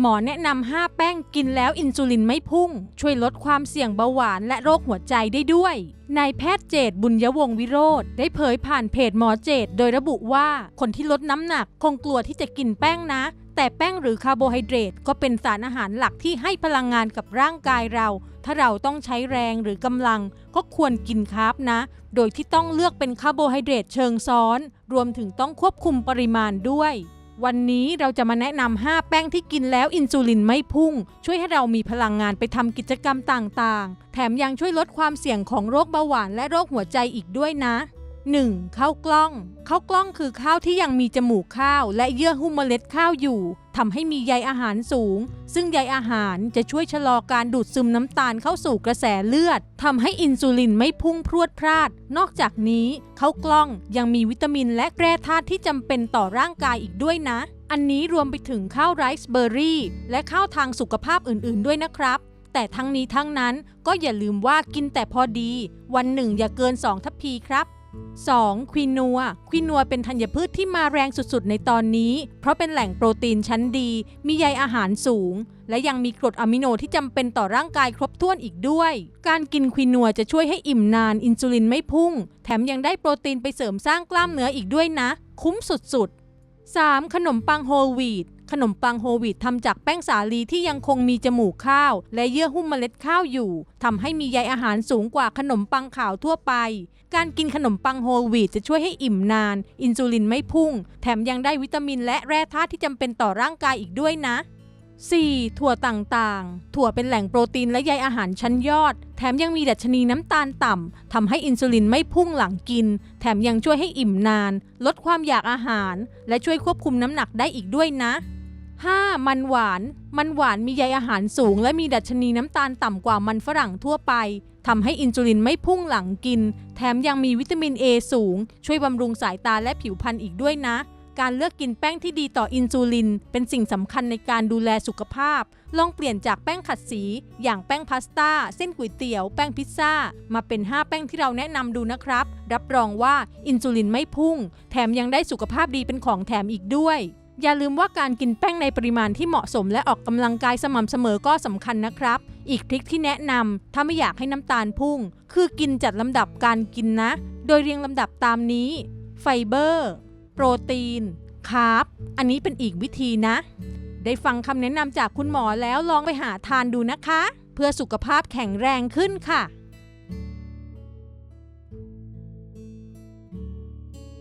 หมอแนะนำ5แป้งกินแล้วอินซูลินไม่พุ่ง ช่วยลดความเสี่ยงเบาหวานและโรคหัวใจได้ด้วยนายแพทย์เจตบุญยวงวิโรธได้เผยผ่านเพจหมอเจตโดยระบุว่าคนที่ลดน้ำหนักคงกลัวที่จะกินแป้งนะ แต่แป้งหรือคาร์โบไฮเดรตก็เป็นสารอาหารหลักที่ให้พลังงานกับร่างกายเรา ถ้าเราต้องใช้แรงหรือกำลังก็ควรกินคาร์บนะ โดยที่ต้องเลือกเป็นคาร์โบไฮเดรตเชิงซ้อน รวมถึงต้องควบคุมปริมาณด้วย วันนี้เราจะมาแนะนำ5แป้งที่กินแล้วอินซูลินไม่พุ่ง ช่วยให้เรามีพลังงานไปทำกิจกรรมต่างๆ แถมยังช่วยลดความเสี่ยงของโรคเบาหวานและโรคหัวใจอีกด้วยนะ 1. ข้าวกล้อง ข้าวกล้องคือข้าวที่ยังมีจมูกข้าว และเยื่อหุ้มเมล็ดข้าวอยู่ทำให้มีใยอาหารสูง ซึ่งใยอาหารจะช่วยชะลอการดูดซึมน้ำตาลเข้าสู่กระแสเลือดทำให้อินซูลินไม่พุ่งพรวดพราด นอกจากนี้ข้าวกล้องยังมีวิตามินและแร่ธาตุที่จำเป็นต่อร่างกายอีกด้วยนะ อันนี้รวมไปถึงข้าวไรซ์เบอร์รี่และข้าวทางสุขภาพอื่น ๆ ด้วยนะครับแต่ทั้งนี้ทั้งนั้นก็อย่าลืมว่ากินแต่พอดี วันหนึ่งอย่าเกิน 2 ทัพพีครับ 2. ควินัว ควินัวเป็นธัญพืชที่มาแรงสุดๆ ในตอนนี้ เพราะเป็นแหล่งโปรตีนชั้นดี มีใยอาหารสูง และยังมีกรดอะมิโนที่จำเป็นต่อร่างกายครบถ้วนอีกด้วย การกินควินัวจะช่วยให้อิ่มนาน อินซูลินไม่พุ่ง แถมยังได้โปรตีนไปเสริมสร้างกล้ามเนื้ออีกด้วยนะ คุ้มสุดๆ 3. ขนมปังโฮลวีต ขนมปังโฮลวีตทำจากแป้งสาลีที่ยังคงมีจมูกข้าว และเยื่อหุ้มเมล็ดข้าวอยู่ทำให้มีใยอาหารสูงกว่าขนมปังขาวทั่วไป การกินขนมปังโฮลวีตจะช่วยให้อิ่มนาน อินซูลินไม่พุ่ง แถมยังได้วิตามินและแร่ธาตุที่จำเป็นต่อร่างกายอีกด้วยนะ 4. ถั่วต่างๆ ถั่วเป็นแหล่งโปรตีนและใยอาหารชั้นยอด แถมยังมีดัชนีน้ำตาลต่ำ ทำให้อินซูลินไม่พุ่งหลังกิน แถมยังช่วยให้อิ่มนาน ลดความอยากอาหาร และช่วยควบคุมน้ำหนักได้อีกด้วยนะ 5. มันหวาน มันหวานมีใยอาหารสูง และมีดัชนีน้ำตาลต่ำกว่ามันฝรั่งทั่วไปทำให้อินซูลินไม่พุ่งหลังกิน แถมยังมีวิตามิน A สูง ช่วยบำรุงสายตาและผิวพรรณอีกด้วยนะ การเลือกกินแป้งที่ดีต่ออินซูลิน เป็นสิ่งสำคัญในการดูแลสุขภาพ ลองเปลี่ยนจากแป้งขัดสี อย่างแป้งพาสต้า เส้นก๋วยเตี๋ยว แป้งพิซซ่า มาเป็น 5 แป้งที่เราแนะนำดูนะครับ รับรองว่าอินซูลินไม่พุ่ง แถมยังได้สุขภาพดีเป็นของแถมอีกด้วย อย่าลืมว่าการกินแป้งในปริมาณที่เหมาะสมและออกกำลังกายสม่ำเสมอก็สำคัญนะครับ อีกทริคที่แนะนำถ้าไม่อยากให้น้ำตาลพุ่ง คือกินจัดลำดับการกินนะ โดยเรียงลำดับตามนี้ ไฟเบอร์ โปรตีน คาร์บ อันนี้เป็นอีกวิธีนะ ได้ฟังคำแนะนำจากคุณหมอแล้วลองไปหาทานดูนะคะ เพื่อสุขภาพแข็งแรงขึ้นค่ะ